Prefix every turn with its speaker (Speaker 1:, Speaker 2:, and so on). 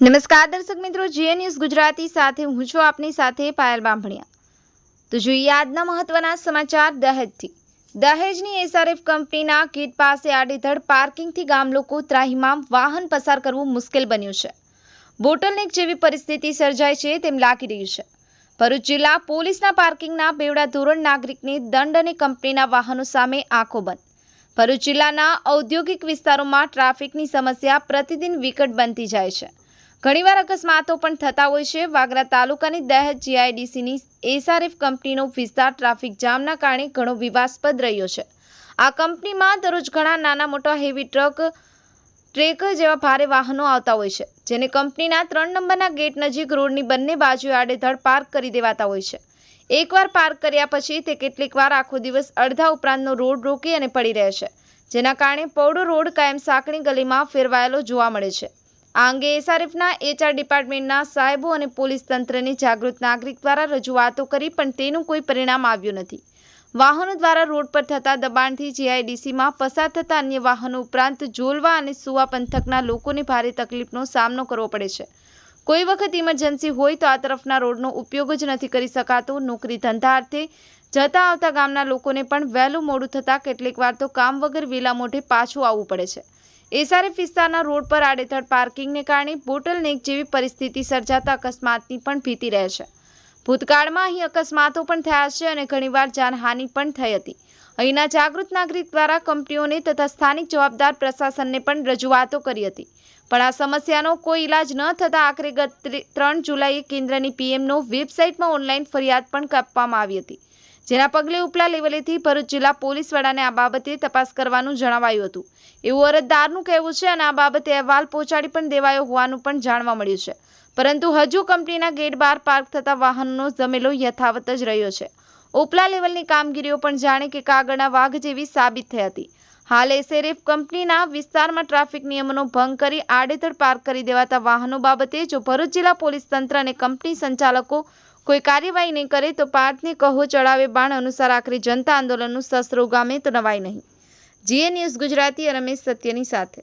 Speaker 1: નમસ્કાર દર્શક મિત્રો, જીએ ન્યૂઝ ગુજરાતી સાથે હું છું આપની સાથે પાયલ બાંભણિયા. તો જોઈએ આજના મહત્વના સમાચાર દહેજથી. દહેજની એસઆરએફ કંપનીના કીટ પાસે આડેધડ પાર્કિંગથી ગામ લોકો ત્રાહિમામ વાહન પસાર કરવું મુશ્કેલ બન્યું છે. બોટલનેક જેવી પરિસ્થિતિ સર્જાય છે તેમ લાગી રહ્યું છે. ભરૂચ જિલ્લા પોલીસના પાર્કિંગના બેવડા ધોરણ નાગરિકની દંડ અને કંપનીના વાહનો સામે આંખો બંધ. ભરૂચ જિલ્લાના ઔદ્યોગિક વિસ્તારોમાં ટ્રાફિકની સમસ્યા પ્રતિદિન વિકટ બનતી જાય છે. ઘણીવાર અકસ્માતો પણ થતા હોય છે. વાગરા તાલુકાની દહેજ જીઆઈડીસીની એસઆરએફ કંપનીનો વિસ્તાર ટ્રાફિક જામના કારણે ઘણો વિવાદસ્પદ રહ્યો છે. આ કંપનીમાં દરરોજ ઘણા નાના મોટા હેવી ટ્રક ટ્રેકર જેવા ભારે વાહનો આવતા હોય છે, જેને કંપનીના ત્રણ નંબરના ગેટ નજીક રોડની બંને બાજુએ આડેધડ પાર્ક કરી દેવાતા હોય છે. એકવાર પાર્ક કર્યા પછી તે કેટલીક વાર આખો દિવસ અડધા ઉપરાંતનો રોડ રોકી અને પડી રહે છે, જેના કારણે પૌડો રોડ કાયમ સાંકડી ગલીમાં ફેરવાયેલો જોવા મળે છે. આ અંગે એસઆરએફના એચઆર ડિપાર્ટમેન્ટના સાહેબો અને પોલીસ તંત્રને જાગૃત નાગરિક દ્વારા રજૂઆતો કરી, પણ તેનું કોઈ પરિણામ આવ્યું નથી. વાહનો દ્વારા રોડ પર થતા દબાણથી જીઆઈડીસીમાં પસાર થતા અન્ય વાહનો ઉપરાંત જોલવા અને સુવા પંથકના લોકોને ભારે તકલીફનો સામનો કરવો પડે છે. કોઈ વખત ઇમરજન્સી હોય તો આ તરફના રોડનો ઉપયોગ જ નથી કરી શકાતો. નોકરી ધંધા અર્થે જતા આવતા ગામના લોકોને પણ વહેલું મોડું થતાં કેટલીક તો કામ વગર વેલા મોઢે પાછું આવવું પડે છે. એસઆરએફ વિસ્તારના રોડ પર આડેધડ પાર્કિંગને કારણે બોટલનેક જેવી પરિસ્થિતિ સર્જાતા અકસ્માતની પણ ભીતિ રહે છે. ભૂતકાળમાં અહીં અકસ્માતો પણ થયા છે અને ઘણીવાર જાનહાનિ પણ થઈ હતી. અહીંના જાગૃત નાગરિક દ્વારા કંપનીઓને તથા સ્થાનિક જવાબદાર પ્રશાસનને પણ રજૂઆતો કરી હતી. પણ આ સમસ્યાનો કોઈ ઇલાજ ન થતાં આખરે ગત ત્રણ જુલાઈએ કેન્દ્રની પીએમનો વેબસાઇટમાં ઓનલાઈન ફરિયાદ પણ આપવામાં આવી હતી. જેના પગલે ઉપલા લેવલેથી ભરૂચ જિલ્લા પોલીસ વડાને આ બાબતે તપાસ કરવાનું જણાવાયું હતું. એવું અરજદારનું કહેવું છે અને આ બાબતે અહેવાલ પહોંચાડી પણ દેવાયો હોવાનું પણ જાણવા મળ્યું છે. પરંતુ હજુ કંપનીના ગેટ બહાર પાર્ક થતા વાહનનો જમેલો યથાવત જ રહ્યો છે. ઉપલા લેવલની કામગીરીઓ પણ જાણે કે કાગળના વાઘ જેવી સાબિત થઈ હતી. હાલ એસએરએફ કંપનીના વિસ્તારમાં ટ્રાફિક નિયમોનો ભંગ કરી આડેધડ પાર્ક કરી દેવાતા વાહનો બાબતે જો ભરૂચ જિલ્લા પોલીસ તંત્ર અને કંપની સંચાલકો કોઈ કાર્યવાહી નહીં કરે તો પાર્થને કહો ચડાવે બાણ અનુસાર આખરી જનતા આંદોલનનું શસ્ત્રો ગામે તો નવાય નહીં. જીએ ન્યૂઝ ગુજરાતી રમેશ સત્યની સાથે.